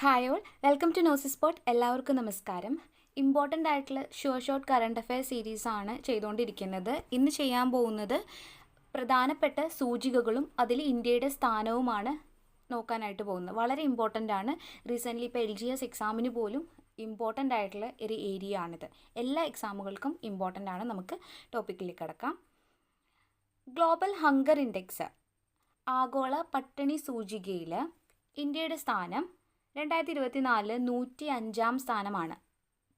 Hi all welcome to nosy spot എല്ലാവർക്കും നമസ്കാരം. Important ആയിട്ടുള്ള ഷുവർ ഷോർട്ട് കറണ്ട് അഫെയർ സീരീസാണ് ചെയ്തുകൊണ്ടിരിക്കുന്നത്. ഇന്ന് ചെയ്യാൻ പോകുന്നത് പ്രധാനപ്പെട്ട സൂചികകളും അതിൽ ഇന്ത്യയുടെ സ്ഥാനവുമാണ് നോക്കാനായിട്ട് പോകുന്നത്. വളരെ ഇമ്പോർട്ടന്റ് ആണ്. റീസെന്റ്ലി ഇപ്പോൾ എൽ ജി എസ് എക്സാമിന് പോലും ഇമ്പോർട്ടന്റ് ആയിട്ടുള്ള ഒരു ഏരിയ ആണിത്. എല്ലാ എക്സാമുകൾക്കും ഇമ്പോർട്ടന്റ് ആണ് നമുക്ക് ടോപ്പിക്കിലേക്ക് കിടക്കാം. ഗ്ലോബൽ ഹങ്കർ ഇൻഡെക്സ് ആഗോള പട്ടിണി സൂചികയിൽ ഇന്ത്യയുടെ സ്ഥാനം രണ്ടായിരത്തി ഇരുപത്തി നാലിൽ നൂറ്റി അഞ്ചാം സ്ഥാനമാണ്.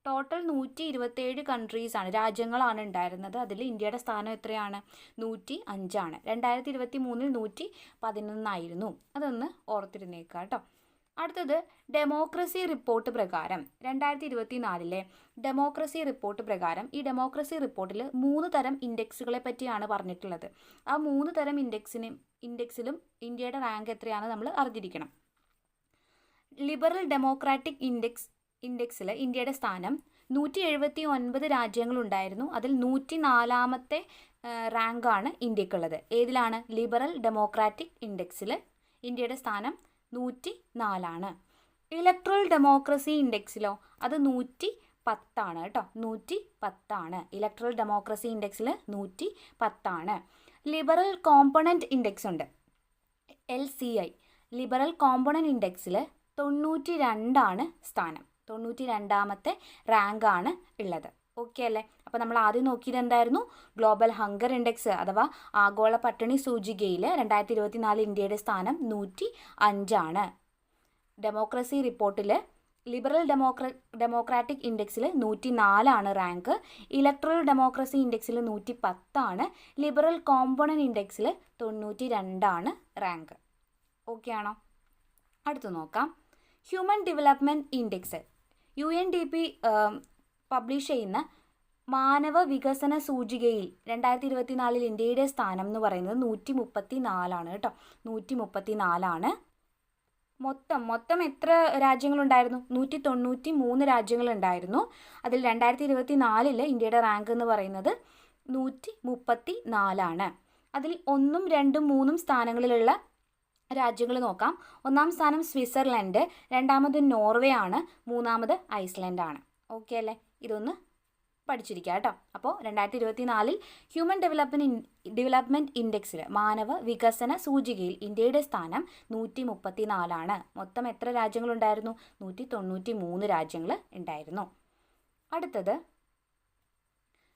ടോട്ടൽ നൂറ്റി ഇരുപത്തേഴ് കൺട്രീസാണ് രാജ്യങ്ങളാണ് ഉണ്ടായിരുന്നത്. അതിൽ ഇന്ത്യയുടെ സ്ഥാനം എത്രയാണ്? നൂറ്റി അഞ്ചാണ് രണ്ടായിരത്തി ഇരുപത്തി മൂന്നിൽ നൂറ്റി പതിനൊന്നായിരുന്നു അതൊന്ന് ഓർത്തിരുന്നേക്കുക കേട്ടോ അടുത്തത് ഡെമോക്രസി റിപ്പോർട്ട് പ്രകാരം. രണ്ടായിരത്തി ഇരുപത്തി നാലിലെ ഡെമോക്രസി റിപ്പോർട്ട് പ്രകാരം ഈ ഡെമോക്രസി റിപ്പോർട്ടിൽ മൂന്ന് തരം ഇൻഡെക്സുകളെ പറ്റിയാണ് പറഞ്ഞിട്ടുള്ളത്. ആ മൂന്ന് തരം ഇൻഡെക്സിന് ഇൻഡെക്സിലും ഇന്ത്യയുടെ റാങ്ക് എത്രയാണ് നമ്മൾ അറിഞ്ഞിരിക്കണം. ലിബറൽ ഡെമോക്രാറ്റിക് ഇൻഡെക്സ് ഇൻഡെക്സിൽ ഇന്ത്യയുടെ സ്ഥാനം നൂറ്റി എഴുപത്തി ഒൻപത് രാജ്യങ്ങളുണ്ടായിരുന്നു. അതിൽ നൂറ്റി നാലാമത്തെ റാങ്കാണ് ഇന്ത്യക്കുള്ളത്. ഏതിലാണ്? ലിബറൽ ഡെമോക്രാറ്റിക് ഇൻഡെക്സിൽ ഇന്ത്യയുടെ സ്ഥാനം നൂറ്റി നാലാണ് ഇലക്ട്രൽ ഡെമോക്രസി ഇൻഡെക്സിലോ അത് നൂറ്റി പത്താണ് കേട്ടോ. നൂറ്റി പത്താണ് ഇലക്ട്രൽ ഡെമോക്രസി ഇൻഡെക്സിൽ നൂറ്റി പത്താണ് ലിബറൽ കോമ്പണന്റ് ഇൻഡെക്സ് ഉണ്ട്. L C I liberal component ഇൻഡെക്സിൽ തൊണ്ണൂറ്റി രണ്ടാണ് സ്ഥാനം. തൊണ്ണൂറ്റി രണ്ടാമത്തെ റാങ്കാണ് ഉള്ളത്. ഓക്കെ അല്ലേ? അപ്പോൾ നമ്മൾ ആദ്യം നോക്കിയത് എന്തായിരുന്നു? ഗ്ലോബൽ ഹങ്കർ ഇൻഡെക്സ് അഥവാ ആഗോള പട്ടിണി സൂചികയിൽ രണ്ടായിരത്തി ഇരുപത്തി നാല് ഇന്ത്യയുടെ സ്ഥാനം നൂറ്റി അഞ്ചാണ് ഡെമോക്രസി റിപ്പോർട്ടിൽ ലിബറൽ ഡെമോക്ര ഡെമോക്രാറ്റിക് ഇൻഡെക്സിൽ നൂറ്റി നാലാണ് റാങ്ക് ഇലക്ട്രൽ ഡെമോക്രസി ഇൻഡെക്സിൽ നൂറ്റി പത്താണ് ലിബറൽ കോമ്പണൻ ഇൻഡെക്സിൽ തൊണ്ണൂറ്റി രണ്ടാണ് റാങ്ക് ഓക്കെ ആണോ? അടുത്ത് നോക്കാം. Human development index U N D P publish ചെയ്യുന്ന മാനവ വികസന സൂചികയിൽ രണ്ടായിരത്തി ഇരുപത്തി നാലിൽ ഇന്ത്യയുടെ സ്ഥാനം എന്ന് പറയുന്നത് നൂറ്റി മുപ്പത്തി നാലാണ് കേട്ടോ. നൂറ്റി മുപ്പത്തി നാലാണ് മൊത്തം മൊത്തം എത്ര രാജ്യങ്ങളുണ്ടായിരുന്നു? നൂറ്റി തൊണ്ണൂറ്റി മൂന്ന് രാജ്യങ്ങളുണ്ടായിരുന്നു. അതിൽ രണ്ടായിരത്തി ഇരുപത്തി നാലിൽ ഇന്ത്യയുടെ റാങ്ക് എന്ന് പറയുന്നത് നൂറ്റി മുപ്പത്തി നാലാണ് അതിൽ ഒന്നും രണ്ടും മൂന്നും സ്ഥാനങ്ങളിലുള്ള രാജ്യങ്ങൾ നോക്കാം. ഒന്നാം സ്ഥാനം സ്വിറ്റ്സർലൻഡ് രണ്ടാമത് നോർവേ ആണ് മൂന്നാമത് ഐസ്ലൻഡ് ആണ് ഓക്കെ അല്ലേ? ഇതൊന്ന് പഠിച്ചിരിക്കുക കേട്ടോ. അപ്പോൾ രണ്ടായിരത്തി ഇരുപത്തി നാലിൽ ഹ്യൂമൻ ഡെവലപ്മെന്റ് ഡെവലപ്മെന്റ് ഇൻഡെക്സിൽ മാനവ വികസന സൂചികയിൽ ഇന്ത്യയുടെ സ്ഥാനം നൂറ്റി മുപ്പത്തി നാലാണ് മൊത്തം എത്ര രാജ്യങ്ങളുണ്ടായിരുന്നു? നൂറ്റി തൊണ്ണൂറ്റി മൂന്ന് രാജ്യങ്ങൾ ഉണ്ടായിരുന്നു. അടുത്തത്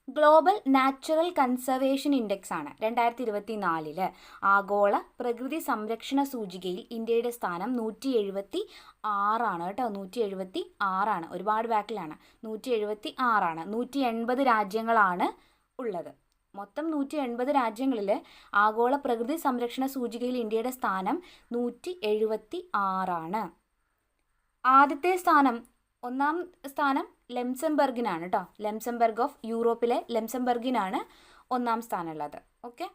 ഗ്ലോബൽ നാച്ചുറൽ കൺസർവേഷൻ ഇൻഡെക്സ് ആണ് രണ്ടായിരത്തി ഇരുപത്തി നാലിൽ ആഗോള പ്രകൃതി സംരക്ഷണ സൂചികയിൽ ഇന്ത്യയുടെ സ്ഥാനം നൂറ്റി എഴുപത്തി ആറാണ് കേട്ടോ. നൂറ്റി എഴുപത്തി ആറാണ് ഒരുപാട് ബാക്കിലാണ് നൂറ്റി എഴുപത്തി ആറാണ് നൂറ്റി എൺപത് രാജ്യങ്ങളാണ് ഉള്ളത്. മൊത്തം നൂറ്റി എൺപത് രാജ്യങ്ങളിൽ ആഗോള പ്രകൃതി സംരക്ഷണ സൂചികയിൽ ഇന്ത്യയുടെ സ്ഥാനം നൂറ്റി എഴുപത്തി ആറാണ് ആദ്യത്തെ സ്ഥാനം ഒന്നാം സ്ഥാനം ലെംസംബർഗിനാണ് കേട്ടോ ലെംസംബർഗ് ഓഫ് യൂറോപ്പിലെ ലെംസംബർഗിനാണ് ഒന്നാം സ്ഥാനമുള്ളത്. ഓക്കെ?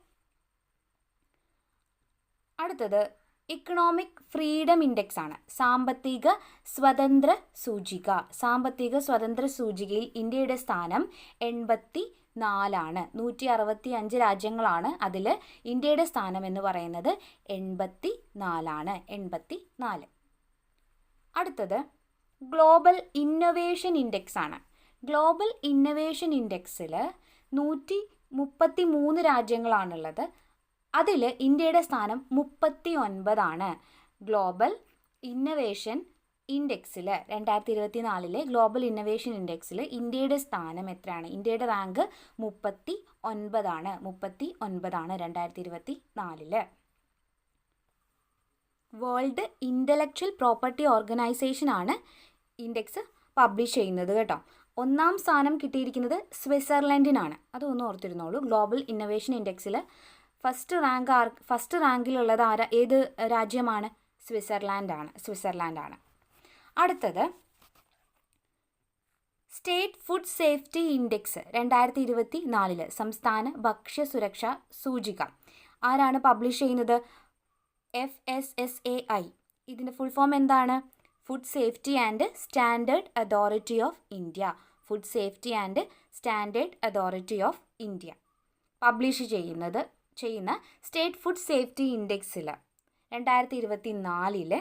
അടുത്തത് ഇക്കണോമിക് ഫ്രീഡം ഇൻഡെക്സ് ആണ്. സാമ്പത്തിക സ്വതന്ത്ര സൂചിക. സാമ്പത്തിക സ്വതന്ത്ര സൂചികയിൽ ഇന്ത്യയുടെ സ്ഥാനം എൺപത്തി നാലാണ് നൂറ്റി അറുപത്തി അഞ്ച് രാജ്യങ്ങളാണ് അതിൽ ഇന്ത്യയുടെ സ്ഥാനം എന്ന് പറയുന്നത് എൺപത്തി നാലാണ് എൺപത്തി നാല് അടുത്തത് ഗ്ലോബൽ ഇന്നൊവേഷൻ ഇൻഡെക്സ് ആണ്. ഗ്ലോബൽ ഇന്നൊവേഷൻ ഇൻഡെക്സിൽ നൂറ്റി മുപ്പത്തി മൂന്ന് രാജ്യങ്ങളാണുള്ളത്. അതിൽ ഇന്ത്യയുടെ സ്ഥാനം മുപ്പത്തി ഒൻപതാണ് ഗ്ലോബൽ ഇന്നൊവേഷൻ ഇൻഡെക്സിൽ രണ്ടായിരത്തി ഇരുപത്തി നാലിലെ ഗ്ലോബൽ ഇന്നൊവേഷൻ ഇൻഡെക്സിൽ ഇന്ത്യയുടെ സ്ഥാനം എത്രയാണ്? ഇന്ത്യയുടെ റാങ്ക് മുപ്പത്തി ഒൻപതാണ് മുപ്പത്തി ഒൻപതാണ് രണ്ടായിരത്തി ഇരുപത്തി നാലിൽ വേൾഡ് ഇന്റലക്ച്വൽ പ്രോപ്പർട്ടി ഓർഗനൈസേഷൻ ആണ് ഇൻഡെക്സ് പബ്ലിഷ് ചെയ്യുന്നത് കേട്ടോ. ഒന്നാം സ്ഥാനം കിട്ടിയിരിക്കുന്നത് സ്വിറ്റ്സർലൻഡിനാണ്. അതൊന്ന് ഓർത്തിരുന്നോളൂ. ഗ്ലോബൽ ഇന്നൊവേഷൻ ഇൻഡെക്സിൽ ഫസ്റ്റ് റാങ്ക് ആർ ഫസ്റ്റ് റാങ്കിലുള്ളത് ആര? ഏത് രാജ്യമാണ്? സ്വിറ്റ്സർലാൻഡാണ്. സ്വിറ്റ്സർലാൻഡാണ്. അടുത്തത് സ്റ്റേറ്റ് ഫുഡ് സേഫ്റ്റി ഇൻഡെക്സ് രണ്ടായിരത്തി ഇരുപത്തി നാലിൽ സംസ്ഥാന ഭക്ഷ്യ സുരക്ഷാ സൂചിക. ആരാണ് പബ്ലിഷ് ചെയ്യുന്നത്? F S S A I ഇതിന്റെ ഫുൾ ഫോം എന്താണ്? Food safety and standard authority of India food safety and standard authority of India publish ചെയ്യുന്നത് ചെയ്യുന്ന സ്റ്റേറ്റ് ഫുഡ് സേഫ്റ്റി ഇൻഡെക്സിൽ രണ്ടായിരത്തി ഇരുപത്തി നാലിൽ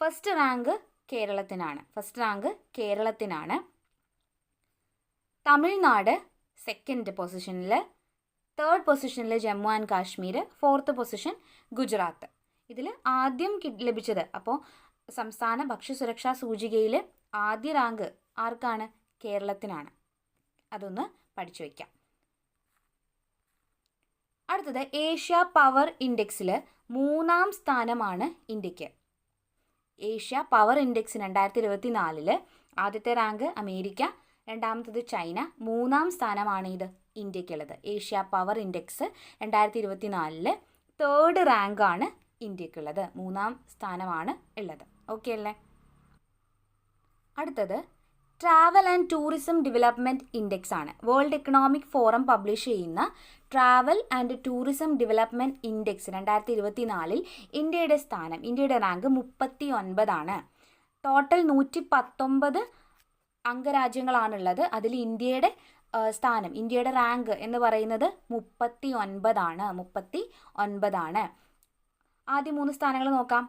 ഫസ്റ്റ് റാങ്ക് കേരളത്തിനാണ്. ഫസ്റ്റ് റാങ്ക് കേരളത്തിനാണ്. തമിഴ്നാട് സെക്കൻഡ് പൊസിഷനിൽ തേർഡ് പൊസിഷനിൽ Jammu and Kashmir fourth position Gujarat. ഇതിൽ ആദ്യം ലഭിച്ചത് അപ്പോൾ സംസ്ഥാന ഭക്ഷ്യസുരക്ഷാ സൂചികയിൽ ആദ്യ റാങ്ക് ആർക്കാണ്? കേരളത്തിനാണ്. അതൊന്ന് പഠിച്ചു വയ്ക്കാം അടുത്തത് ഏഷ്യ പവർ ഇൻഡെക്സിൽ മൂന്നാം സ്ഥാനമാണ് ഇന്ത്യയ്ക്ക്. ഏഷ്യ പവർ ഇൻഡെക്സ് രണ്ടായിരത്തി ഇരുപത്തി നാലിൽ ആദ്യത്തെ റാങ്ക് അമേരിക്ക രണ്ടാമത്തത് ചൈന മൂന്നാം സ്ഥാനമാണ് ഇത് ഇന്ത്യക്കുള്ളത്. ഏഷ്യ പവർ ഇൻഡെക്സ് രണ്ടായിരത്തി ഇരുപത്തി നാലിൽ തേർഡ് റാങ്കാണ് ഇന്ത്യക്കുള്ളത്. മൂന്നാം സ്ഥാനമാണ് ഉള്ളത്. ഓക്കെ അല്ലേ? അടുത്തത് travel and tourism development index ആണ്. വേൾഡ് എക്കണോമിക് ഫോറം പബ്ലിഷ് ചെയ്യുന്ന travel and tourism development index രണ്ടായിരത്തി ഇരുപത്തി നാലിൽ ഇന്ത്യയുടെ സ്ഥാനം ഇന്ത്യയുടെ റാങ്ക് മുപ്പത്തി ഒൻപതാണ് ടോട്ടൽ നൂറ്റി പത്തൊമ്പത് അംഗരാജ്യങ്ങളാണുള്ളത്. അതിൽ ഇന്ത്യയുടെ സ്ഥാനം ഇന്ത്യയുടെ റാങ്ക് എന്ന് പറയുന്നത് മുപ്പത്തി ഒൻപതാണ് മുപ്പത്തി ഒൻപതാണ് ആദ്യ മൂന്ന് സ്ഥാനങ്ങൾ നോക്കാം.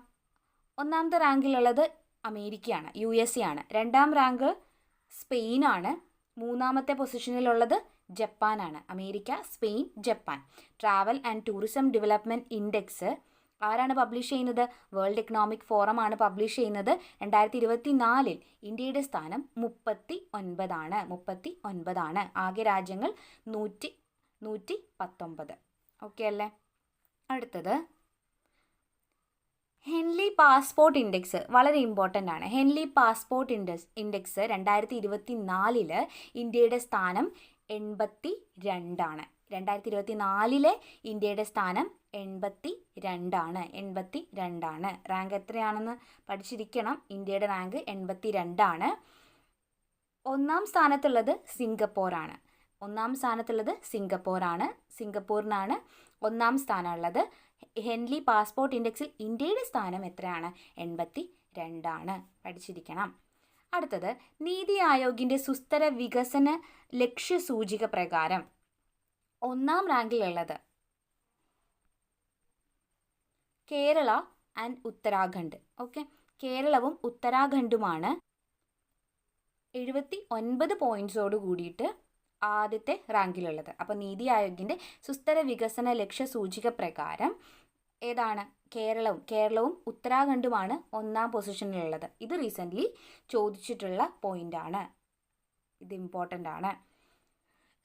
ഒന്നാമത്തെ റാങ്കിലുള്ളത് അമേരിക്കയാണ് യു എസ് എ ആണ്. രണ്ടാം റാങ്ക് സ്പെയിനാണ്. മൂന്നാമത്തെ പൊസിഷനിലുള്ളത് ജപ്പാനാണ്. America Spain Japan. Travel and tourism development index. ആരാണ് പബ്ലിഷ് ചെയ്യുന്നത്? വേൾഡ് എക്കണോമിക് ഫോറം ആണ് പബ്ലിഷ് ചെയ്യുന്നത്. രണ്ടായിരത്തി ഇരുപത്തി നാലിൽ ഇന്ത്യയുടെ സ്ഥാനം മുപ്പത്തി ഒൻപതാണ് മുപ്പത്തി ഒൻപതാണ് ആകെ രാജ്യങ്ങൾ നൂറ്റി നൂറ്റി പത്തൊമ്പത് ഓക്കെ അല്ലേ? അടുത്തത്. ഹെൻലി പാസ്പോർട്ട് ഇൻഡെക്സ് വളരെ ഇമ്പോർട്ടന്റ് ആണ്. ഹെൻലി പാസ്പോർട്ട് ഇൻഡെക്സ് ഇൻഡെക്സ് രണ്ടായിരത്തി ഇരുപത്തി നാലിൽ ഇന്ത്യയുടെ സ്ഥാനം എൺപത്തി രണ്ടാണ് രണ്ടായിരത്തി ഇരുപത്തി നാലിലെ ഇന്ത്യയുടെ സ്ഥാനം എൺപത്തി രണ്ടാണ് എൺപത്തി രണ്ടാണ് റാങ്ക് എത്രയാണെന്ന് പഠിച്ചിരിക്കണം. ഇന്ത്യയുടെ റാങ്ക് എൺപത്തി രണ്ടാണ് ഒന്നാം സ്ഥാനത്തുള്ളത് സിംഗപ്പൂറാണ് ഒന്നാം സ്ഥാനത്തുള്ളത് സിംഗപ്പൂറാണ് സിംഗപ്പൂരിനാണ് ഒന്നാം സ്ഥാനമുള്ളത് ഹെൻലി പാസ്പോർട്ട് ഇൻഡെക്സിൽ ഇന്ത്യയുടെ സ്ഥാനം എത്രയാണ്? എൺപത്തി രണ്ടാണ് പഠിച്ചിരിക്കണം. അടുത്തത് നീതി ആയോഗിന്റെ സുസ്ഥിര വികസന ലക്ഷ്യ സൂചിക പ്രകാരം ഒന്നാം റാങ്കിലുള്ളത് കേരള ആൻഡ് ഉത്തരാഖണ്ഡ്. ഓക്കെ. കേരളവും ഉത്തരാഖണ്ഡുമാണ്. എഴുപത്തി ഒൻപത് പോയിന്റ്സോട് കൂടിയിട്ട് ആദ്യത്തെ റാങ്കിലുള്ളത്. അപ്പോൾ നീതി ആയോഗിന്റെ സുസ്ഥിര വികസന ലക്ഷ്യ സൂചിക പ്രകാരം ഏതാണ്? കേരളവും കേരളവും ഉത്തരാഖണ്ഡുമാണ് ഒന്നാം പൊസിഷനിലുള്ളത് ഇത് റീസെന്റ്ലി ചോദിച്ചിട്ടുള്ള പോയിന്റാണ് ഇത് ഇമ്പോർട്ടന്റ് ആണ്.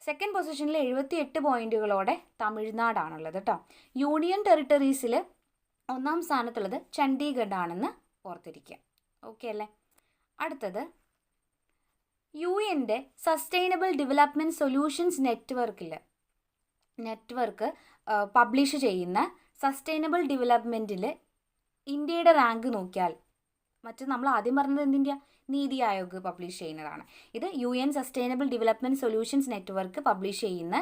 സെക്കൻഡ് പൊസിഷനിൽ എഴുപത്തി എട്ട് പോയിന്റുകളോടെ തമിഴ്നാടാണുള്ളത് കേട്ടോ യൂണിയൻ ടെറിട്ടറീസിൽ ഒന്നാം സ്ഥാനത്തുള്ളത് ചണ്ഡീഗഡ് ആണെന്ന് ഓർത്തിരിക്കുക ഓക്കെ അല്ലേ? അടുത്തത് യു എന്റെ സസ്റ്റൈനബിൾ ഡെവലപ്മെന്റ് സൊല്യൂഷൻസ് നെറ്റ്വർക്കിൽ നെറ്റ്വർക്ക് പബ്ലിഷ് ചെയ്യുന്ന സസ്റ്റൈനബിൾ ഡെവലപ്മെന്റിൽ ഇന്ത്യയുടെ റാങ്ക് നോക്കിയാൽ മറ്റു നമ്മൾ ആദ്യം പറഞ്ഞത് എന്തിന്റെ നീതി ആയോഗ് പബ്ലിഷ് ചെയ്യുന്നതാണ്. ഇത് U N sustainable development solutions network publish ചെയ്യുന്ന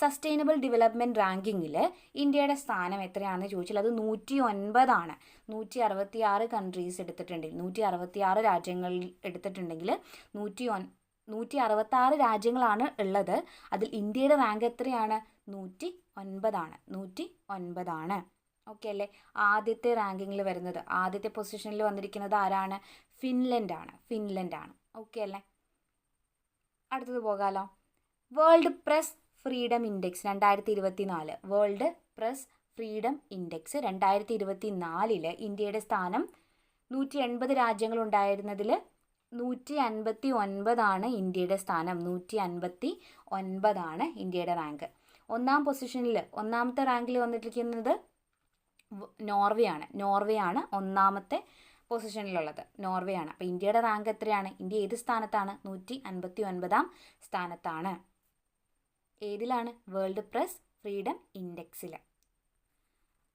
സസ്റ്റൈനബിൾ ഡെവലപ്മെന്റ് റാങ്കിങ്ങിൽ ഇന്ത്യയുടെ സ്ഥാനം എത്രയാണെന്ന് ചോദിച്ചാൽ അത് നൂറ്റി ഒൻപതാണ് നൂറ്റി അറുപത്തി ആറ് കൺട്രീസ് എടുത്തിട്ടുണ്ടെങ്കിൽ നൂറ്റി അറുപത്തി ആറ് രാജ്യങ്ങൾ എടുത്തിട്ടുണ്ടെങ്കിൽ നൂറ്റി ഒൻ നൂറ്റി അറുപത്താറ് രാജ്യങ്ങളാണ് ഉള്ളത്. അതിൽ ഇന്ത്യയുടെ റാങ്ക് എത്രയാണ്? നൂറ്റി ഒൻപതാണ് നൂറ്റി ഒൻപതാണ് ഓക്കെ അല്ലേ ആദ്യത്തെ റാങ്കിങ്ങിൽ വരുന്നത് ആദ്യത്തെ പൊസിഷനിൽ വന്നിരിക്കുന്നത് ആരാണ്? ഫിൻലൻഡ് ആണ് ഫിൻലൻഡ് ആണ് ഓക്കെ അല്ലേ അടുത്തത് പോകാലോ. വേൾഡ് പ്രസ് ഫ്രീഡം ഇൻഡെക്സ് രണ്ടായിരത്തി ഇരുപത്തി നാല് വേൾഡ് പ്രസ് ഫ്രീഡം ഇൻഡെക്സ് രണ്ടായിരത്തി ഇരുപത്തി നാലിൽ ഇന്ത്യയുടെ സ്ഥാനം നൂറ്റി എൺപത് രാജ്യങ്ങളുണ്ടായിരുന്നതിൽ നൂറ്റി അൻപത്തി ഒൻപതാണ് ഇന്ത്യയുടെ സ്ഥാനം നൂറ്റി അൻപത്തി ഒൻപതാണ് ഇന്ത്യയുടെ റാങ്ക്. ഒന്നാം പൊസിഷനിൽ ഒന്നാമത്തെ റാങ്കിൽ വന്നിരിക്കുന്നത് വ- നോർവേ ആണ് നോർവേ ആണ് ഒന്നാമത്തെ പൊസിഷനിലുള്ളത്. നോർവേ ആണ് അപ്പോൾ ഇന്ത്യയുടെ റാങ്ക് എത്രയാണ്? ഇന്ത്യ ഏത് സ്ഥാനത്താണ്? നൂറ്റി അൻപത്തി ഒൻപതാം സ്ഥാനത്താണ്. ഏതിലാണ്? വേൾഡ് പ്രസ് ഫ്രീഡം ഇൻഡെക്സിൽ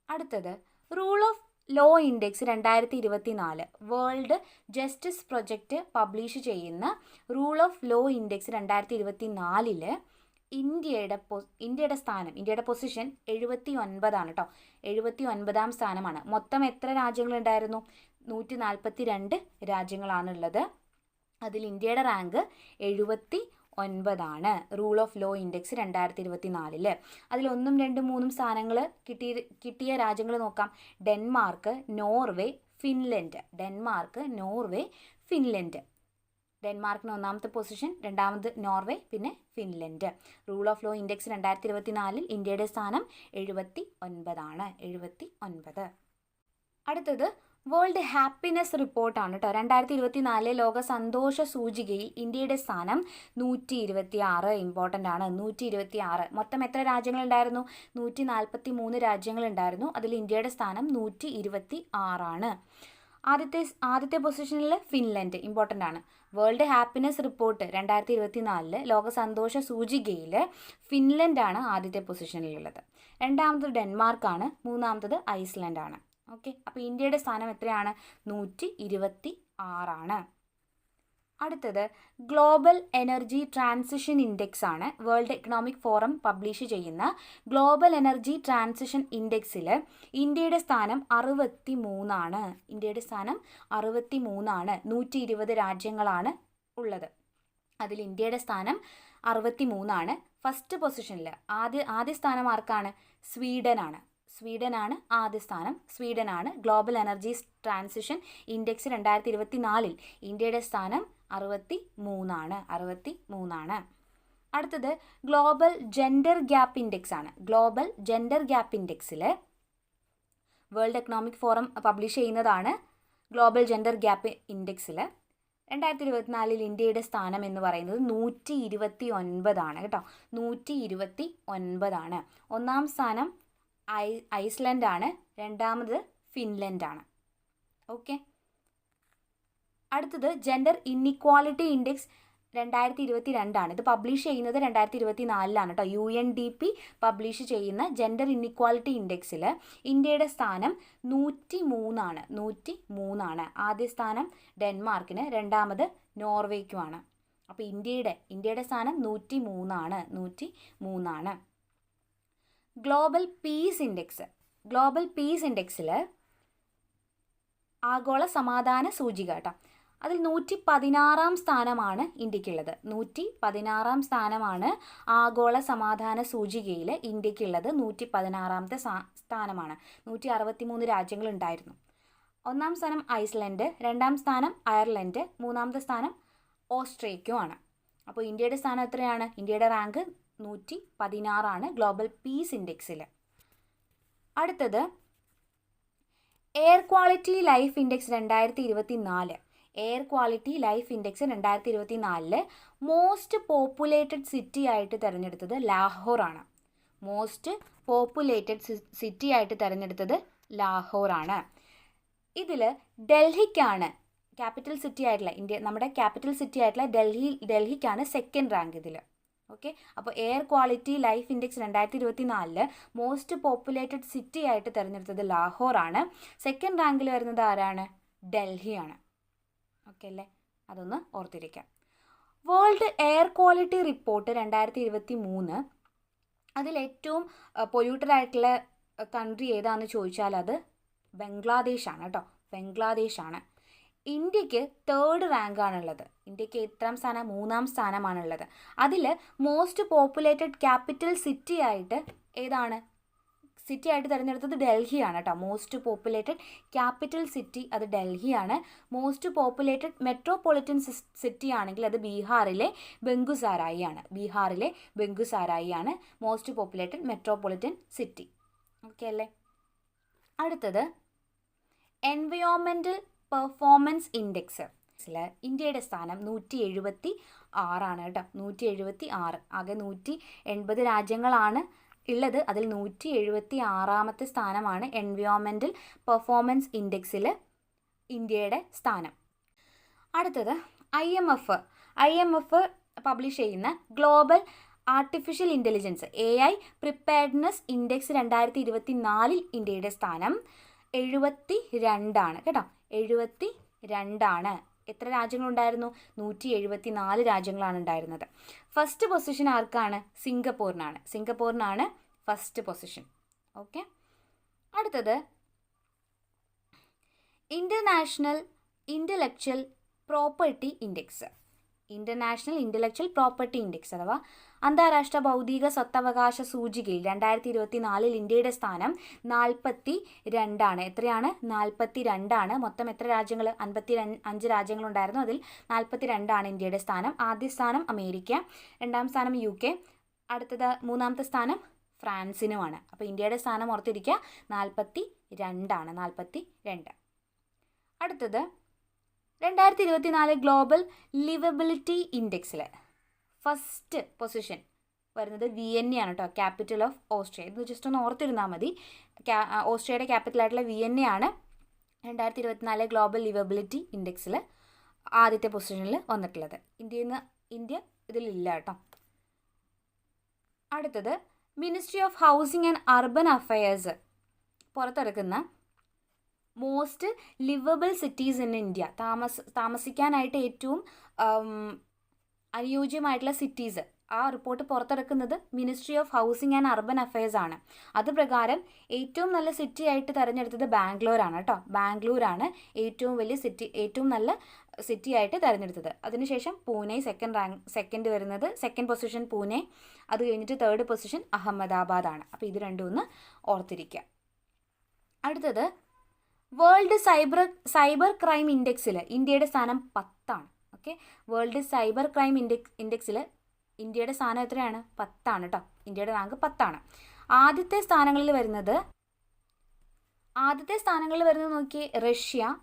അടുത്തത് റൂൾ ഓഫ് ലോ ഇൻഡെക്സ് രണ്ടായിരത്തി ഇരുപത്തി നാല് വേൾഡ് ജസ്റ്റിസ് പ്രൊജക്റ്റ് പബ്ലിഷ് ചെയ്യുന്ന റൂൾ ഓഫ് ലോ ഇൻഡെക്സ് രണ്ടായിരത്തി ഇരുപത്തി നാലിൽ ഇന്ത്യയുടെ ഇന്ത്യയുടെ സ്ഥാനം ഇന്ത്യയുടെ പൊസിഷൻ എഴുപത്തി ഒൻപതാണ് കേട്ടോ എഴുപത്തി ഒൻപതാം സ്ഥാനമാണ്. മൊത്തം എത്ര രാജ്യങ്ങളുണ്ടായിരുന്നു? നൂറ്റി നാൽപ്പത്തി രണ്ട് രാജ്യങ്ങളാണുള്ളത്. അതിൽ ഇന്ത്യയുടെ റാങ്ക് എഴുപത്തി ഒൻപതാണ് റൂൾ ഓഫ് ലോ ഇൻഡെക്സ് രണ്ടായിരത്തി ഇരുപത്തി നാലിൽ അതിൽ ഒന്നും രണ്ടും മൂന്നും സ്ഥാനങ്ങൾ കിട്ടിയ കിട്ടിയ രാജ്യങ്ങൾ നോക്കാം. Denmark Norway Finland. Denmark Norway Finland. ഡെൻമാർക്കിന് ഒന്നാമത്തെ പൊസിഷൻ രണ്ടാമത് നോർവേ പിന്നെ Finland. Rule of law index രണ്ടായിരത്തി ഇരുപത്തി നാലിൽ ഇന്ത്യയുടെ സ്ഥാനം എഴുപത്തി ഒൻപതാണ് എഴുപത്തി ഒൻപത് അടുത്തത് വേൾഡ് ഹാപ്പിനെസ് റിപ്പോർട്ടാണ് കേട്ടോ രണ്ടായിരത്തി ഇരുപത്തി നാലിലെ ലോക സന്തോഷ സൂചികയിൽ ഇന്ത്യയുടെ സ്ഥാനം നൂറ്റി ഇരുപത്തി ആറ് ഇമ്പോർട്ടന്റ് ആണ്. നൂറ്റി ഇരുപത്തി ആറ് മൊത്തം എത്ര രാജ്യങ്ങളുണ്ടായിരുന്നു? നൂറ്റി നാൽപ്പത്തി മൂന്ന് രാജ്യങ്ങളുണ്ടായിരുന്നു. അതിൽ ഇന്ത്യയുടെ സ്ഥാനം നൂറ്റി ഇരുപത്തി ആറാണ് ആദ്യത്തെ ആദ്യത്തെ പൊസിഷനിൽ ഫിൻലൻഡ് ഇമ്പോർട്ടന്റ് ആണ്. വേൾഡ് ഹാപ്പിനെസ് റിപ്പോർട്ട് രണ്ടായിരത്തി ഇരുപത്തി നാലിൽ ലോക സന്തോഷ സൂചികയിൽ ഫിൻലൻഡാണ് ആദ്യത്തെ പൊസിഷനിലുള്ളത് രണ്ടാമത് ഡെൻമാർക്കാണ് മൂന്നാമത്തത് ഐസ്ലൻഡാണ്. ഓക്കെ അപ്പോൾ ഇന്ത്യയുടെ സ്ഥാനം എത്രയാണ്? നൂറ്റി ഇരുപത്തി ആറാണ് അടുത്തത് ഗ്ലോബൽ എനർജി ട്രാൻസിഷൻ ഇൻഡെക്സ് ആണ് വേൾഡ് എക്കണോമിക് ഫോറം പബ്ലിഷ് ചെയ്യുന്ന ഗ്ലോബൽ എനർജി ട്രാൻസിഷൻ ഇൻഡെക്സിൽ ഇന്ത്യയുടെ സ്ഥാനം അറുപത്തി മൂന്നാണ് ഇന്ത്യയുടെ സ്ഥാനം അറുപത്തി മൂന്നാണ് നൂറ്റി ഇരുപത് രാജ്യങ്ങളാണ് ഉള്ളത്. അതിൽ ഇന്ത്യയുടെ സ്ഥാനം അറുപത്തി മൂന്നാണ് ഫസ്റ്റ് പൊസിഷനിൽ ആദ്യ ആദ്യ സ്ഥാനം ആർക്കാണ്? സ്വീഡനാണ് സ്വീഡനാണ് ആദ്യ സ്ഥാനം. സ്വീഡനാണ് ഗ്ലോബൽ എനർജി ട്രാൻസിഷൻ ഇൻഡെക്സ് രണ്ടായിരത്തി ഇരുപത്തി നാലിൽ ഇന്ത്യയുടെ സ്ഥാനം അറുപത്തി മൂന്നാണ് അറുപത്തി മൂന്നാണ് അടുത്തത് ഗ്ലോബൽ ജെൻഡർ ഗ്യാപ്പ് ഇൻഡെക്സ് ആണ് ഗ്ലോബൽ ജെൻഡർ ഗ്യാപ്പ് ഇൻഡെക്സിൽ വേൾഡ് എക്കണോമിക് ഫോറം പബ്ലിഷ് ചെയ്യുന്നതാണ് ഗ്ലോബൽ ജെൻഡർ ഗ്യാപ്പ് ഇൻഡെക്സിൽ രണ്ടായിരത്തി ഇരുപത്തിനാലിൽ ഇന്ത്യയുടെ സ്ഥാനം എന്ന് പറയുന്നത് നൂറ്റി ഇരുപത്തി ഒൻപതാണ് കേട്ടോ. നൂറ്റി ഇരുപത്തി ഒൻപതാണ് ഒന്നാം സ്ഥാനം ഐ ഐസ്ലൻഡാണ്. രണ്ടാമത് ഫിൻലൻഡാണ്. ഓക്കെ. അടുത്തത് ജെൻഡർ ഇന്നിക്വാളിറ്റി ഇൻഡെക്സ് രണ്ടായിരത്തി ഇരുപത്തി രണ്ടാണ് ഇത് പബ്ലിഷ് ചെയ്യുന്നത് രണ്ടായിരത്തി ഇരുപത്തി നാലിലാണ് കേട്ടോ U N D P publish ചെയ്യുന്ന ജെൻഡർ ഇന്നിക്വാളിറ്റി ഇൻഡെക്സിൽ ഇന്ത്യയുടെ സ്ഥാനം നൂറ്റി മൂന്നാണ് നൂറ്റി മൂന്നാണ് ആദ്യ സ്ഥാനം ഡെൻമാർക്കിന് രണ്ടാമത് നോർവേക്കുമാണ്. അപ്പോൾ ഇന്ത്യയുടെ ഇന്ത്യയുടെ സ്ഥാനം നൂറ്റി മൂന്നാണ് നൂറ്റി മൂന്നാണ് global peace index global peace ഇൻഡെക്സിൽ ആഗോള സമാധാന സൂചിക കേട്ടോ അതിൽ നൂറ്റി പതിനാറാം സ്ഥാനമാണ് ഇന്ത്യക്കുള്ളത്. നൂറ്റി പതിനാറാം സ്ഥാനമാണ് ആഗോള സമാധാന സൂചികയിൽ ഇന്ത്യക്കുള്ളത്. നൂറ്റി പതിനാറാമത്തെ സ്ഥാനമാണ്. നൂറ്റി അറുപത്തി മൂന്ന് രാജ്യങ്ങളുണ്ടായിരുന്നു. ഒന്നാം സ്ഥാനം ഐസ്ലൻഡ് രണ്ടാം സ്ഥാനം അയർലൻഡ് മൂന്നാമത്തെ സ്ഥാനം ഓസ്ട്രേലിയക്കുമാണ് അപ്പോൾ ഇന്ത്യയുടെ സ്ഥാനം എത്രയാണ്? ഇന്ത്യയുടെ റാങ്ക് നൂറ്റി പതിനാറാണ് ഗ്ലോബൽ പീസ് ഇൻഡെക്സിൽ അടുത്തത് എയർ ക്വാളിറ്റി ലൈഫ് ഇൻഡെക്സ് രണ്ടായിരത്തി ഇരുപത്തി നാല് എയർ ക്വാളിറ്റി ലൈഫ് ഇൻഡെക്സ് രണ്ടായിരത്തി ഇരുപത്തി നാലിൽ മോസ്റ്റ് പോപ്പുലേറ്റഡ് സിറ്റി ആയിട്ട് തിരഞ്ഞെടുത്തത് ലാഹോറാണ്. മോസ്റ്റ് പോപ്പുലേറ്റഡ് സിറ്റി ആയിട്ട് തിരഞ്ഞെടുത്തത് ലാഹോറാണ്. ഇതിൽ ഡൽഹിക്കാണ് ക്യാപിറ്റൽ സിറ്റി ആയിട്ടുള്ള ഇന്ത്യ നമ്മുടെ ക്യാപിറ്റൽ സിറ്റി ആയിട്ടുള്ള ഡൽഹി ഡൽഹിക്കാണ് സെക്കൻഡ് റാങ്ക് ഇതിൽ ഓക്കെ അപ്പോൾ എയർ ക്വാളിറ്റി ലൈഫ് ഇൻഡെക്സ് രണ്ടായിരത്തി ഇരുപത്തി നാലിൽ മോസ്റ്റ് പോപ്പുലേറ്റഡ് സിറ്റി ആയിട്ട് തിരഞ്ഞെടുത്തത് ലാഹോറാണ്. സെക്കൻഡ് റാങ്കിൽ വരുന്നത് ആരാണ്? ഡൽഹിയാണ്. ഓക്കെ അല്ലേ? അതൊന്ന് ഓർത്തിരിക്കാം. വേൾഡ് എയർ ക്വാളിറ്റി റിപ്പോർട്ട് രണ്ടായിരത്തി ഇരുപത്തി മൂന്ന് അതിൽ ഏറ്റവും പൊല്യൂട്ടഡ് ആയിട്ടുള്ള കൺട്രി ഏതാണെന്ന് ചോദിച്ചാൽ അത് ബംഗ്ലാദേശാണ് കേട്ടോ. ബംഗ്ലാദേശാണ്. ഇന്ത്യയ്ക്ക് തേർഡ് റാങ്കാണുള്ളത് ഇന്ത്യയ്ക്ക് എത്രാം സ്ഥാനം? മൂന്നാം സ്ഥാനമാണുള്ളത്. അതിൽ മോസ്റ്റ് പോപ്പുലേറ്റഡ് ക്യാപിറ്റൽ സിറ്റി ആയിട്ട് ഏതാണ്? സിറ്റി ആയിട്ട് തിരഞ്ഞെടുത്തത് ഡൽഹിയാണ് കേട്ടോ മോസ്റ്റ് പോപ്പുലേറ്റഡ് ക്യാപിറ്റൽ സിറ്റി അത് ഡൽഹിയാണ്. മോസ്റ്റ് പോപ്പുലേറ്റഡ് മെട്രോപൊളിറ്റൻ സിറ്റി ആണെങ്കിൽ അത് ബീഹാറിലെ ബംഗുസാരായി ആണ് ബീഹാറിലെ ബംഗുസാരായി ആണ് most populated metropolitan city okay അല്ലേ? അടുത്തത് എൻവയോൺമെന്റൽ പെർഫോമൻസ് ഇൻഡെക്സ് ഇന്ത്യയുടെ സ്ഥാനം നൂറ്റി എഴുപത്തി ആറാണ് കേട്ടോ. നൂറ്റി എഴുപത്തി ആറ് ആകെ നൂറ്റി എൺപത് രാജ്യങ്ങളാണ് ഉള്ളത് അതിൽ നൂറ്റി എഴുപത്തി ആറാമത്തെ സ്ഥാനമാണ് എൻവയോൺമെന്റൽ പെർഫോമൻസ് ഇൻഡെക്സിൽ ഇന്ത്യയുടെ സ്ഥാനം. അടുത്തത് I M F I M F publish ചെയ്യുന്ന global artificial intelligence A I preparedness index രണ്ടായിരത്തി ഇരുപത്തി നാലിൽ ഇന്ത്യയുടെ സ്ഥാനം എഴുപത്തി രണ്ടാണ് കേട്ടോ. എഴുപത്തി രണ്ടാണ് എത്ര രാജ്യങ്ങളുണ്ടായിരുന്നു? നൂറ്റി എഴുപത്തി നാല് രാജ്യങ്ങളാണ് ഉണ്ടായിരുന്നത്. ഫസ്റ്റ് പൊസിഷൻ ആർക്കാണ്? സിംഗപ്പൂരിനാണ്. സിംഗപ്പൂരിനാണ് ഫസ്റ്റ് പൊസിഷൻ ഓക്കെ അടുത്തത് international intellectual property index international intellectual property index അഥവാ അന്താരാഷ്ട്ര ഭൗതിക സ്വത്തവകാശ സൂചികയിൽ രണ്ടായിരത്തി ഇരുപത്തി നാലിൽ ഇന്ത്യയുടെ സ്ഥാനം നാൽപ്പത്തി രണ്ടാണ് എത്രയാണ്? നാൽപ്പത്തി രണ്ടാണ് മൊത്തം എത്ര രാജ്യങ്ങൾ? അൻപത്തി അഞ്ച് രാജ്യങ്ങളുണ്ടായിരുന്നു. അതിൽ നാൽപ്പത്തി രണ്ടാണ് ഇന്ത്യയുടെ സ്ഥാനം. ആദ്യ സ്ഥാനം അമേരിക്ക രണ്ടാം സ്ഥാനം യു കെ അടുത്തത് മൂന്നാമത്തെ സ്ഥാനം ഫ്രാൻസിനുമാണ്. അപ്പോൾ ഇന്ത്യയുടെ സ്ഥാനം ഓർത്തിരിക്കുക. നാൽപ്പത്തി രണ്ടാണ് നാൽപ്പത്തി രണ്ട് അടുത്തത്. രണ്ടായിരത്തി ഇരുപത്തി നാല് ഗ്ലോബൽ ലിവബിലിറ്റി ഇൻഡെക്സിൽ ഫസ്റ്റ് പൊസിഷൻ വരുന്നത് വിയന്നയാണ് കേട്ടോ ക്യാപിറ്റൽ ഓഫ് ഓസ്ട്രിയ ഇത് ജസ്റ്റ് ഒന്ന് ഓർത്തിരുന്നാൽ മതി. ഓസ്ട്രിയയുടെ ക്യാപിറ്റലായിട്ടുള്ള വിയന്നയാണ് രണ്ടായിരത്തി ഇരുപത്തിനാല് ഗ്ലോബൽ ലിവബിലിറ്റി ഇൻഡെക്സിൽ ആദ്യത്തെ പൊസിഷനിൽ വന്നിട്ടുള്ളത്. ഇന്ത്യയിൽ നിന്ന് ഇന്ത്യ ഇതിലില്ല കേട്ടോ അടുത്തത്. Ministry of housing and urban affairs പുറത്തിറക്കുന്ന most liveable cities in India താമസ താമസിക്കാനായിട്ട് ഏറ്റവും അനുയോജ്യമായിട്ടുള്ള സിറ്റീസ് ആ report പുറത്തിറക്കുന്നത് ministry of housing and urban affairs ആണ്. അത് പ്രകാരം ഏറ്റവും നല്ല സിറ്റി ആയിട്ട് തിരഞ്ഞെടുത്തത് ബാംഗ്ലൂരാണ് കേട്ടോ. ബാംഗ്ലൂരാണ് ഏറ്റവും വലിയ സിറ്റി ഏറ്റവും നല്ല സിറ്റി ആയിട്ട് തിരഞ്ഞെടുത്തത്. അതിനുശേഷം പൂനെ സെക്കൻഡ് റാങ്ക് സെക്കൻഡ് വരുന്നത് സെക്കൻഡ് പൊസിഷൻ പൂനെ അത് കഴിഞ്ഞിട്ട് തേർഡ് പൊസിഷൻ അഹമ്മദാബാദ് ആണ് അപ്പോൾ ഇത് രണ്ടും ഒന്ന് ഓർത്തിരിക്കുക അടുത്തത് വേൾഡ് സൈബർ സൈബർ ക്രൈം ഇൻഡെക്സിൽ ഇന്ത്യയുടെ സ്ഥാനം പത്താണ്. Okay? World cyber crime index index ഇന്ത്യയുടെ സ്ഥാനം എത്രയാണ്? പത്താണ് കേട്ടോ ഇന്ത്യയുടെ റാങ്ക് പത്താണ്. ആദ്യത്തെ സ്ഥാനങ്ങളിൽ വരുന്നത് ആദ്യത്തെ സ്ഥാനങ്ങളിൽ വരുന്നത് നോക്കി റഷ്യ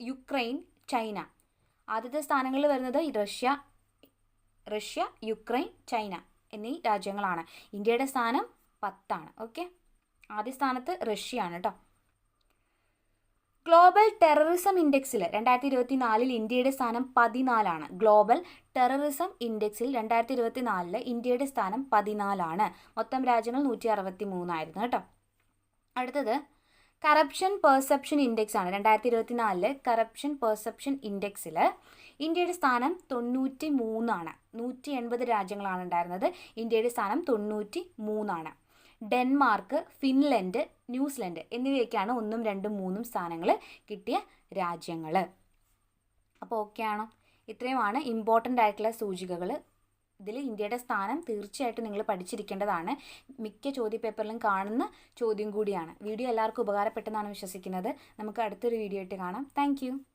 യുക്രൈൻ ചൈന. ആദ്യത്തെ സ്ഥാനങ്ങളിൽ വരുന്നത് റഷ്യ റഷ്യ യുക്രൈൻ ചൈന എന്നീ രാജ്യങ്ങളാണ്. ഇന്ത്യയുടെ സ്ഥാനം പത്താണ്. ഓക്കെ? ആദ്യ സ്ഥാനത്ത് റഷ്യയാണ് കേട്ടോ ഗ്ലോബൽ ടെററിസം ഇൻഡെക്സിൽ രണ്ടായിരത്തി ഇരുപത്തി നാലിൽ ഇന്ത്യയുടെ സ്ഥാനം പതിനാലാണ്. ഗ്ലോബൽ ടെററിസം ഇൻഡെക്സിൽ രണ്ടായിരത്തി ഇരുപത്തി നാലിൽ ഇന്ത്യയുടെ സ്ഥാനം പതിനാലാണ്. മൊത്തം രാജ്യങ്ങൾ നൂറ്റി അറുപത്തി മൂന്നായിരുന്നു കേട്ടോ അടുത്തത് കറപ്ഷൻ പെർസെപ്ഷൻ ഇൻഡെക്സ് ആണ്. രണ്ടായിരത്തി ഇരുപത്തി നാലിൽ കറപ്ഷൻ പെർസെപ്ഷൻ ഇൻഡെക്സിൽ ഇന്ത്യയുടെ സ്ഥാനം തൊണ്ണൂറ്റി മൂന്നാണ് നൂറ്റി എൺപത് രാജ്യങ്ങളാണ് ഉണ്ടായിരുന്നത്. ഇന്ത്യയുടെ സ്ഥാനം തൊണ്ണൂറ്റി മൂന്നാണ് ഡെൻമാർക്ക് ഫിൻലൻഡ് ന്യൂസിലൻഡ് എന്നിവയൊക്കെയാണ് ഒന്നും രണ്ടും മൂന്നും സ്ഥാനങ്ങൾ കിട്ടിയ രാജ്യങ്ങൾ അപ്പോൾ ഓക്കെ ആണോ ഇത്രയുമാണ് ഇമ്പോർട്ടന്റ് ആയിട്ടുള്ള സൂചികകൾ ഇതിൽ ഇന്ത്യയുടെ സ്ഥാനം തീർച്ചയായിട്ടും നിങ്ങൾ പഠിച്ചിരിക്കേണ്ടതാണ്. മിക്ക ചോദ്യ പേപ്പറിലും കാണുന്ന ചോദ്യം കൂടിയാണ്. വീഡിയോ എല്ലാവർക്കും ഉപകാരപ്പെട്ടെന്നാണ് വിശ്വസിക്കുന്നത്. നമുക്ക് അടുത്തൊരു വീഡിയോ ആയിട്ട് കാണാം. താങ്ക്